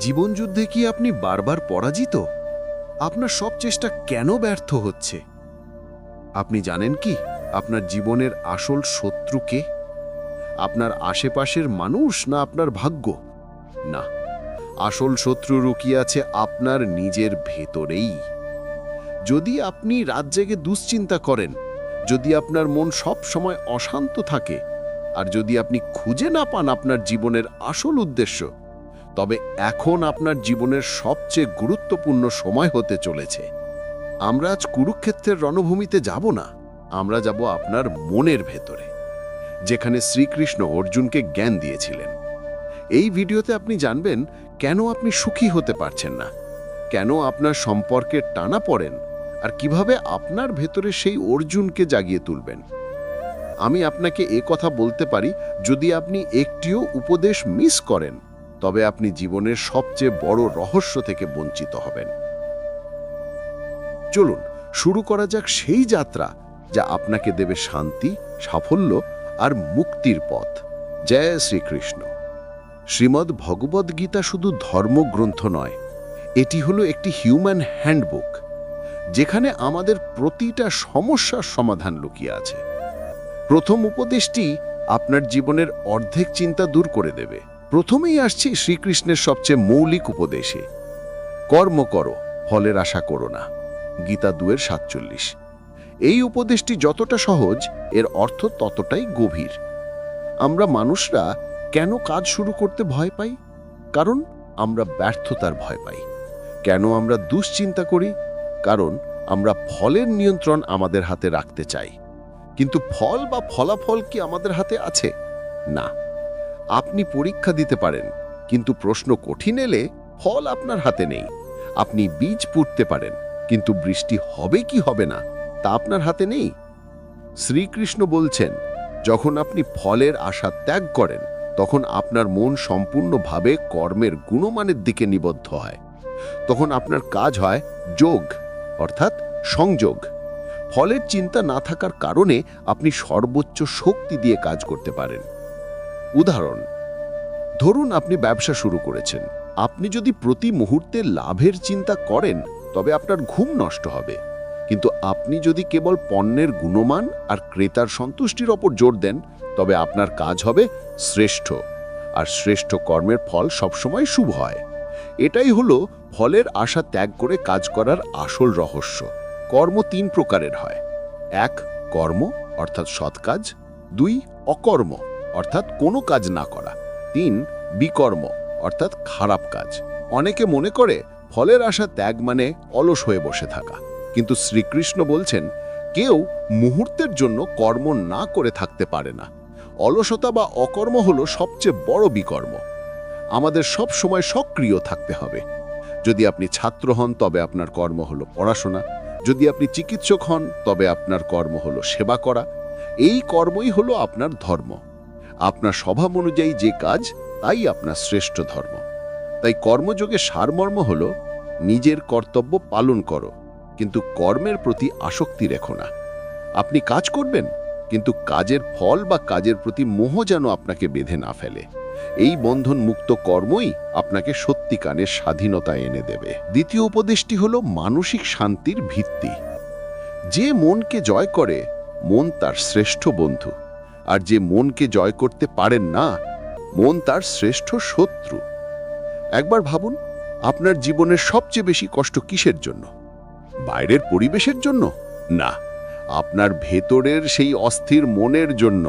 জীবনযুদ্ধে কি আপনি বারবার পরাজিত? আপনার সব চেষ্টা কেন ব্যর্থ হচ্ছে? আপনি জানেন কি? আপনার জীবনের আসল শত্রু কে? আপনার আশেপাশের মানুষ না আপনার ভাগ্য? না, আসল শত্রু রুকিয়ে আছে আপনার নিজের ভেতরেই। যদি আপনি রাত জেগে দুশ্চিন্তা করেন, যদি আপনার মন সব সময় অশান্ত থাকে, আর যদি আপনি খুঁজে না পান আপনার জীবনের আসল উদ্দেশ্য তবে এখন আপনার জীবনের সবচেয়ে গুরুত্বপূর্ণ সময় হতে চলেছে। আমরা আজ কুরুক্ষেত্রের রণভূমিতে যাব না, আমরা যাব আপনার মনের ভেতরে, যেখানে শ্রীকৃষ্ণ অর্জুনকে জ্ঞান দিয়েছিলেন। এই ভিডিওতে আপনি জানবেন কেন আপনি সুখী হতে পারছেন না, কেন আপনার সম্পর্কে টানা পড়েন, আর কীভাবে আপনার ভেতরে সেই অর্জুনকে জাগিয়ে তুলবেন। আমি আপনাকে এ কথা বলতে পারি যদি আপনি একটিও উপদেশ মিস করেন। তবে আপনি জীবনের সবচেয়ে বড় রহস্য থেকে বঞ্চিত হবেন। চলুন, শুরু করা যাক সেই যাত্রা যা আপনাকে দেবে শান্তি, সাফল্য আর মুক্তির পথ। জয় শ্রীকৃষ্ণ। শ্রীমদ্ ভগবদ্গীতা শুধু ধর্মগ্রন্থ নয়, এটি হলো একটি হিউম্যান হ্যান্ডবুক, যেখানে আমাদের প্রতিটা সমস্যার সমাধান লুকিয়ে আছে। প্রথম উপদেশটি আপনার জীবনের অর্ধেক চিন্তা দূর করে দেবে। প্রথমেই আসছি শ্রীকৃষ্ণের সবচেয়ে মৌলিক উপদেশে। কর্ম করো, ফলের আশা করো না। গীতা দুয়ের সাতচল্লিশ। এই উপদেশটি যতটা সহজ, এর অর্থ ততটাই গভীর। আমরা মানুষরা কেন কাজ শুরু করতে ভয় পাই? কারণ আমরা ব্যর্থতার ভয় পাই। কেন আমরা দুশ্চিন্তা করি? কারণ আমরা ফলের নিয়ন্ত্রণ আমাদের হাতে রাখতে চাই। কিন্তু ফল বা ফলাফল কি আমাদের হাতে আছে? না। আপনি পরীক্ষা দিতে পারেন, কিন্তু প্রশ্ন কঠিন এলে ফল আপনার হাতে নেই। আপনি বীজ পুঁততে পারেন, কিন্তু বৃষ্টি হবে কি হবে না, তা আপনার হাতে নেই। শ্রীকৃষ্ণ বলছেন, যখন আপনি ফলের আশা ত্যাগ করেন, তখন আপনার মন সম্পূর্ণভাবে কর্মের গুণমানের দিকে নিবদ্ধ হয়। তখন আপনার কাজ হয় যোগ, অর্থাৎ সংযোগ। ফলের চিন্তা না থাকার কারণে আপনি সর্বোচ্চ শক্তি দিয়ে কাজ করতে পারেন। উদাহরণ, ধরুন আপনি ব্যবসা শুরু করেছেন। আপনি যদি প্রতি মুহূর্তে লাভের চিন্তা করেন, তবে আপনার ঘুম নষ্ট হবে। কিন্তু আপনি যদি কেবল পণ্যের গুণমান আর ক্রেতার সন্তুষ্টির ওপর জোর দেন, তবে আপনার কাজ হবে শ্রেষ্ঠ। আর শ্রেষ্ঠ কর্মের ফল সবসময় শুভ হয়। এটাই হলো ফলের আশা ত্যাগ করে কাজ করার আসল রহস্য। কর্ম তিন প্রকারের হয়। এক, কর্ম, অর্থাৎ সৎ কাজ। দুই, অকর্ম। অর্থাৎ কোনো কাজ না করা। তিন, বিকর্ম, অর্থাৎ খারাপ কাজ। অনেকে মনে করে ফলের আশা ত্যাগ মানে অলস হয়ে বসে থাকা। কিন্তু শ্রীকৃষ্ণ বলছেন, কেউ মুহূর্তের জন্য কর্ম না করে থাকতে পারে না। অলসতা বা অকর্ম হলো সবচেয়ে বড় বিকর্ম। আমাদের সব সময় সক্রিয় থাকতে হবে। যদি আপনি ছাত্র হন, তবে আপনার কর্ম হলো পড়াশোনা। যদি আপনি চিকিৎসক হন, তবে আপনার কর্ম হলো সেবা করা। এই কর্মই হলো আপনার ধর্ম। আপনার স্বভাব অনুযায়ী যে কাজ, তাই আপনার শ্রেষ্ঠ ধর্ম। তাই কর্মযোগের সারমর্ম হল, নিজের কর্তব্য পালন করো, কিন্তু কর্মের প্রতি আসক্তি রেখো না। আপনি কাজ করবেন, কিন্তু কাজের ফল বা কাজের প্রতি মোহ যেন আপনাকে বেঁধে না ফেলে। এই বন্ধন মুক্ত কর্মই আপনাকে সত্যিকানের স্বাধীনতা এনে দেবে। দ্বিতীয় উপদেশটি হল মানসিক শান্তির ভিত্তি। যে মনকে জয় করে, মন তার শ্রেষ্ঠ বন্ধু। আর যে মনকে জয় করতে পারেন না, মন তার শ্রেষ্ঠ শত্রু। একবার ভাবুন, আপনার জীবনের সবচেয়ে বেশি কষ্ট কিসের জন্য? বাইরের পরিবেশের জন্য? না, আপনার ভেতরের সেই অস্থির মনের জন্য।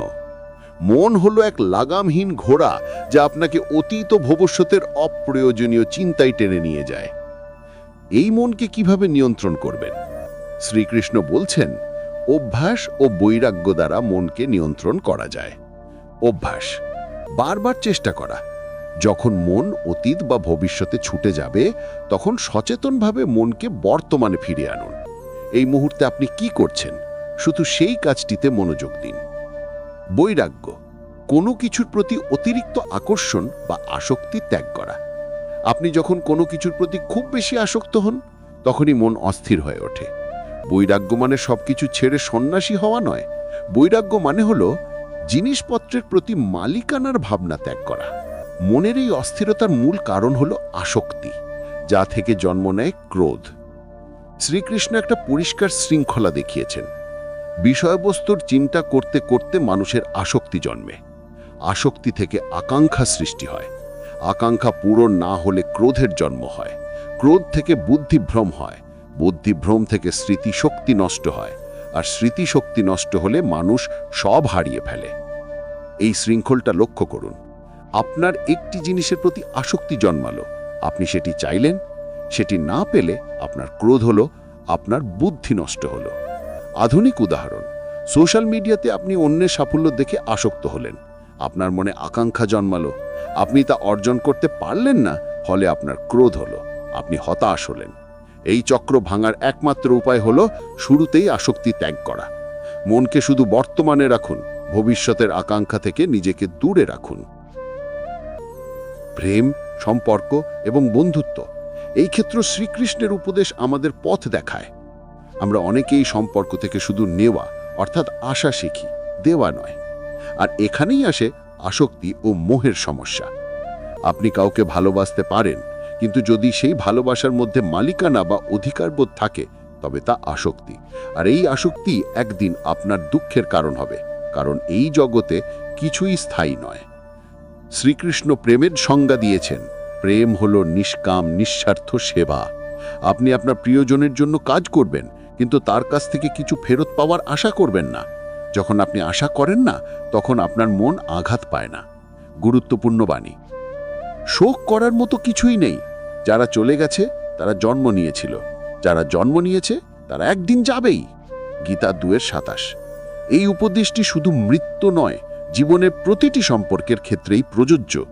মন হলো এক লাগামহীন ঘোড়া যা আপনাকে অতীত ভবিষ্যতের অপ্রয়োজনীয় চিন্তায় টেনে নিয়ে যায়। এই মনকে কীভাবে নিয়ন্ত্রণ করবেন? শ্রীকৃষ্ণ বলছেন অভ্যাস ও বৈরাগ্য দ্বারা মনকে নিয়ন্ত্রণ করা যায়। অভ্যাস। বারবার চেষ্টা করা। যখন মন অতীত বা ভবিষ্যতে ছুটে যাবে, তখন সচেতনভাবে মনকে বর্তমানে ফিরিয়ে আনুন। এই মুহূর্তে আপনি কি করছেন? শুধু সেই কাজটিতে মনোযোগ দিন। বৈরাগ্য। কোনো কিছুর প্রতি অতিরিক্ত আকর্ষণ বা আসক্তি ত্যাগ করা। আপনি যখন কোনো কিছুর প্রতি খুব বেশি আসক্ত হন, তখনই মন অস্থির হয়ে ওঠে। বৈরাগ্য মানে সবকিছু ছেড়ে সন্ন্যাসী হওয়া নয়। বৈরাগ্য মানে হলো জিনিসপত্রের প্রতি মালিকানার ভাবনা ত্যাগ করা। মনের এই অস্থিরতার মূল কারণ হলো আসক্তি, যা থেকে জন্ম নেয় ক্রোধ। শ্রীকৃষ্ণ একটা পরিষ্কার শৃঙ্খলা দেখিয়েছেন। বিষয়বস্তুর চিন্তা করতে করতে মানুষের আসক্তি জন্মে। আসক্তি থেকে আকাঙ্ক্ষা সৃষ্টি হয়। আকাঙ্ক্ষা পূরণ না হলে ক্রোধের জন্ম হয়। ক্রোধ থেকে বুদ্ধিভ্রম হয়। বুদ্ধিভ্রম থেকে স্মৃতিশক্তি নষ্ট হয়, আর স্মৃতিশক্তি নষ্ট হলে মানুষ সব হারিয়ে ফেলে। এই শৃঙ্খলটা লক্ষ্য করুন। আপনার একটি জিনিসের প্রতি আসক্তি জন্মালো। আপনি সেটি চাইলেন, সেটি না পেলে আপনার ক্রোধ হলো, আপনার বুদ্ধি নষ্ট হলো। আধুনিক উদাহরণ, সোশ্যাল মিডিয়াতে আপনি অন্যের সাফল্য দেখে আসক্ত হলেন। আপনার মনে আকাঙ্ক্ষা জন্মালো। আপনি তা অর্জন করতে পারলেন না, ফলে আপনার ক্রোধ হলো। আপনি হতাশ হলেন। এই চক্র ভাঙার একমাত্র উপায় হলো শুরুতেই আসক্তি ত্যাগ করা। মনকে শুধু বর্তমানে রাখুন, ভবিষ্যতের আকাঙ্ক্ষা থেকে নিজেকে দূরে রাখুন। প্রেম, সম্পর্ক এবং বন্ধুত্ব, এই ক্ষেত্র শ্রীকৃষ্ণের উপদেশ আমাদের পথ দেখায়। আমরা অনেকেই সম্পর্ক থেকে শুধু নেওয়া, অর্থাৎ আশা শিখি, দেওয়া নয়। আর এখানেই আসে আসক্তি ও মোহের সমস্যা। আপনি কাউকে ভালোবাসতে পারেন কিন্তু যদি সেই ভালোবাসার মধ্যে মালিকানা বা অধিকারবোধ থাকে, তবে তা আসক্তি। আর এই আসক্তি একদিন আপনার দুঃখের কারণ হবে, কারণ এই জগতে কিছুই স্থায়ী নয়। শ্রীকৃষ্ণ প্রেমের সংজ্ঞা দিয়েছেন, প্রেম হল নিষ্কাম, নিঃস্বার্থ সেবা। আপনি আপনার প্রিয়জনের জন্য কাজ করবেন, কিন্তু তার কাছ থেকে কিছু ফেরত পাওয়ার আশা করবেন না। যখন আপনি আশা করেন না, তখন আপনার মন আঘাত পায় না। গুরুত্বপূর্ণ বাণী। শোক করার মতো কিছুই নেই। যারা চলে গেছে, তারা জন্ম নিয়েছিল। যারা জন্ম নিয়েছে, তারা একদিন যাবেই। গীতা দুয়ের সাতাশ। এই উপদেশটি শুধু মৃত্যু নয়, জীবনের প্রতিটি সম্পর্কের ক্ষেত্রেই প্রযোজ্য।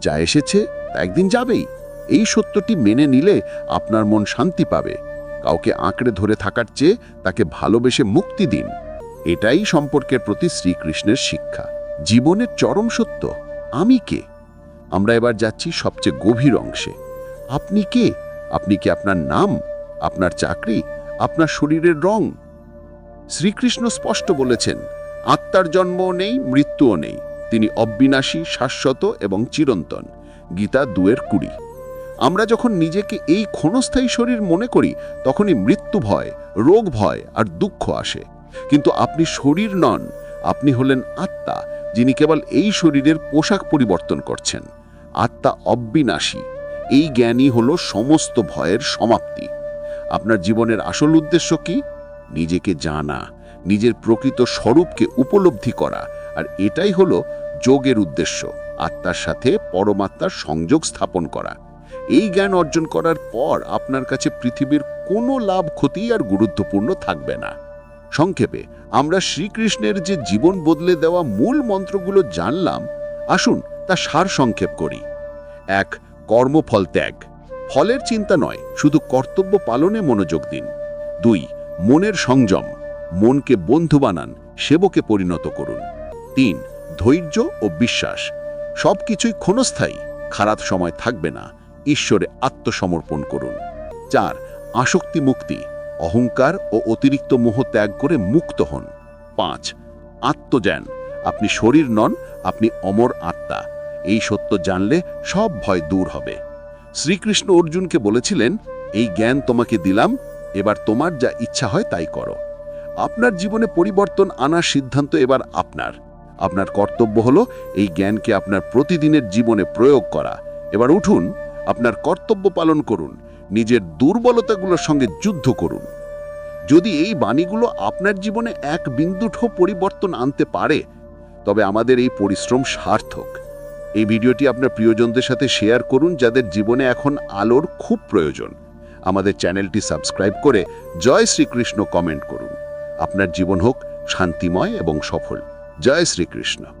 যা এসেছে, তা একদিন যাবেই। এই সত্যটি মেনে নিলে আপনার মন শান্তি পাবে। কাউকে আঁকড়ে ধরে থাকার চেয়ে তাকে ভালোবেসে মুক্তি দিন। এটাই সম্পর্কের প্রতি শ্রীকৃষ্ণের শিক্ষা। জীবনের চরম সত্য, আমি কে? আমরা এবার যাচ্ছি সবচেয়ে গভীর অংশে। আপনি কে? আপনি কি আপনার নাম? আপনার চাকরি? আপনার শরীরের রং? শ্রীকৃষ্ণ স্পষ্ট বলেছেন, আত্মার জন্মও নেই, মৃত্যুও নেই। তিনি অবিনাশী, শাশ্বত এবং চিরন্তন। গীতা দুয়ের কুড়ি। আমরা যখন নিজেকে এই ক্ষণস্থায়ী শরীর মনে করি, তখনই মৃত্যু ভয়, রোগ ভয় আর দুঃখ আসে। কিন্তু আপনি শরীর নন, আপনি হলেন আত্মা, যিনি কেবল এই শরীরের পোশাক পরিবর্তন করছেন। আত্মা অবিনাশী। এই জ্ঞানই হলো সমস্ত ভয়ের সমাপ্তি। আপনার জীবনের আসল উদ্দেশ্য কি? নিজেকে জানা, নিজের প্রকৃত স্বরূপকে উপলব্ধি করা, আর এটাই হলো যোগের উদ্দেশ্য, আত্মার সাথে পরমাত্মার সংযোগ স্থাপন করা। এই জ্ঞান অর্জন করার পর আপনার কাছে পৃথিবীর কোনো লাভ, ক্ষতি আর গুরুত্বপূর্ণ থাকবে না। সংক্ষেপে, আমরা শ্রীকৃষ্ণের যে জীবন বদলে দেওয়া মূল মন্ত্রগুলো জানলাম, আসুন তা সার সংক্ষেপ করি। এক কর্মফল ত্যাগ। ফলের চিন্তা নয়, শুধু কর্তব্য পালনে মনোযোগ দিন। দুই, মনের সংযম। মনকে বন্ধু বানান, সেবকে পরিণত করুন। তিন, ধৈর্য ও বিশ্বাস। সব কিছুই ক্ষণস্থায়ী, খারাপ সময় থাকবে না, ঈশ্বরে আত্মসমর্পণ করুন। চার, আসক্তি মুক্তি। অহংকার ও অতিরিক্ত মোহ ত্যাগ করে মুক্ত হন। পাঁচ, আত্মজ্ঞান। আপনি শরীর নন, আপনি অমর আত্মা। এই সত্য জানলে সব ভয় দূর হবে। শ্রীকৃষ্ণ অর্জুনকে বলেছিলেন, এই জ্ঞান তোমাকে দিলাম, এবার তোমার যা ইচ্ছা হয় তাই করো। আপনার জীবনে পরিবর্তন আনার সিদ্ধান্ত এবার আপনার। আপনার কর্তব্য হলো এই জ্ঞানকে আপনার প্রতিদিনের জীবনে প্রয়োগ করা। এবার উঠুন, আপনার কর্তব্য পালন করুন, নিজের দুর্বলতাগুলোর সঙ্গে যুদ্ধ করুন। যদি এই বাণীগুলো আপনার জীবনে এক বিন্দুঠ পরিবর্তন আনতে পারে, তবে আমাদের এই পরিশ্রম সার্থক। এই ভিডিওটি আপনার প্রিয়জনদের সাথে শেয়ার করুন যাদের জীবনে এখন আলোর খুব প্রয়োজন। আমাদের চ্যানেলটি সাবস্ক্রাইব করে জয় শ্রীকৃষ্ণ কমেন্ট করুন। আপনার জীবন হোক শান্তিময় এবং সফল। জয় শ্রীকৃষ্ণ।